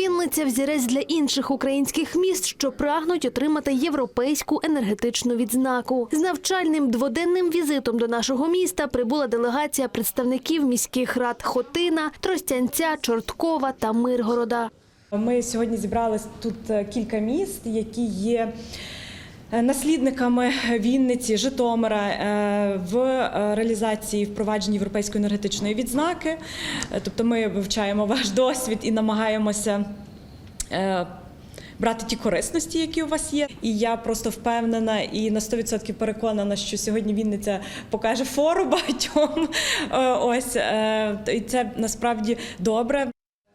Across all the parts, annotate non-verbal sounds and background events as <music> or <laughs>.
Вінниця взірець для інших українських міст, що прагнуть отримати європейську енергетичну відзнаку. З навчальним дводенним візитом до нашого міста прибула делегація представників міських рад Хотина, Тростянця, Чорткова та Миргорода. Ми сьогодні зібрали тут е, кілька міст, які є наслідниками Вінниці, Житомира е, в е, реалізації впровадження європейської енергетичної відзнаки. Е, Тобто ми вивчаємо ваш досвід і намагаємося. Брати ті корисності, які у вас є, і я просто впевнена і на 100% переконана, що сьогодні Вінниця покаже фору <laughs> багатьом. Ось і це насправді добре.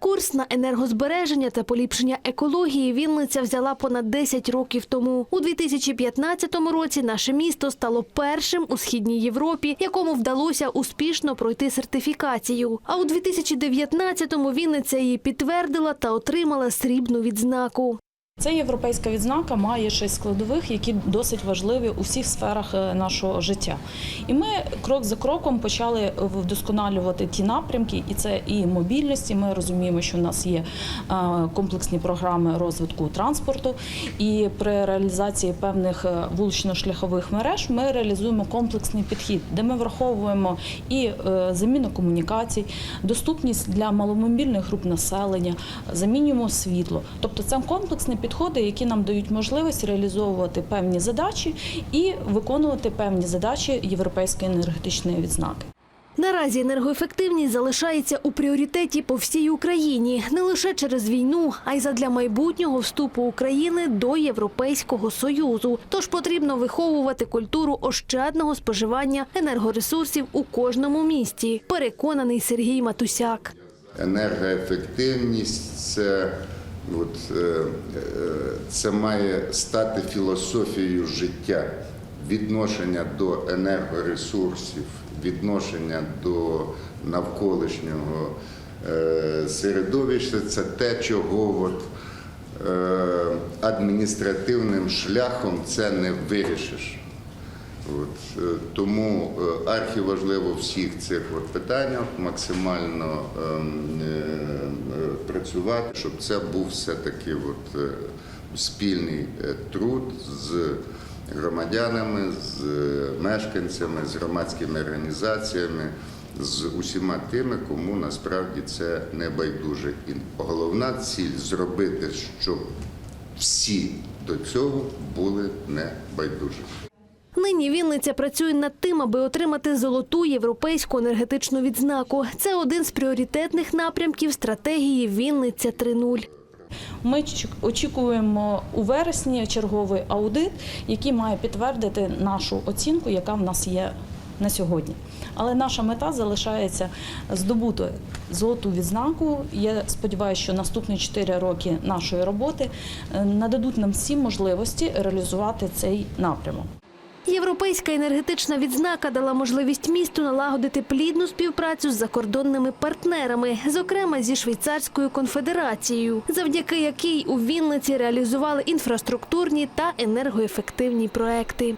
Курс на енергозбереження та поліпшення екології Вінниця взяла понад 10 років тому. У 2015 році наше місто стало першим у східній Європі, якому вдалося успішно пройти сертифікацію. А у 2019-му Вінниця її підтвердила та отримала срібну відзнаку. Ця європейська відзнака має шість складових, які досить важливі у всіх сферах е, нашого життя. І ми крок за кроком почали вдосконалювати ті напрямки, і це і мобільність. і Ми розуміємо, що в нас є е, комплексні програми розвитку транспорту. І при реалізації певних е, вулично-шляхових мереж ми реалізуємо комплексний підхід, де ми враховуємо і заміну комунікацій, доступність для маломобільних груп населення, замінюємо світло. Тобто це комплексні підходи, які нам дають можливість реалізовувати певні задачі і виконувати певні задачі європейської енергетичної відзнаки. Наразі енергоефективність залишається у пріоритеті по всій Україні не лише через війну, а й задля майбутнього вступу України до Європейського союзу. Тож потрібно виховувати культуру ощадного споживання енергоресурсів у кожному місті. Переконаний Сергій Матусяк. енергоефективність це, от, е, е, це має стати філософією життя, відношення до енергоресурсів, відношення до навколишнього е, середовища це те, чого от, адміністративним шляхом це не вирішиш. От, тому архіважливо всіх цих от питаннях максимально ем, е, е, працювати, щоб це був все-таки от, е, спільний е, труд з громадянами, з е, мешканцями, з громадськими організаціями, з усіма тими, кому насправді це не байдуже. І головна ціль зробити, щоб всі до цього були не байдужі. Нині Вінниця працює над тим, аби отримати золоту європейську енергетичну відзнаку. Це один з пріоритетних напрямків стратегії Вінниця 3.0. Ми очікуємо у вересні черговий аудит, який має підтвердити нашу оцінку, яка в нас є на сьогодні. Але наша мета залишається здобути золоту відзнаку. Я сподіваюся, що наступні 4 роки нашої роботи е, нададуть нам всі можливості реалізувати цей напрямок. Європейська енергетична відзнака дала можливість місту налагодити плідну співпрацю з закордонними партнерами, зокрема зі Швейцарською конфедерацією, завдяки якій у Вінниці реалізували інфраструктурні та енергоефективні проекти.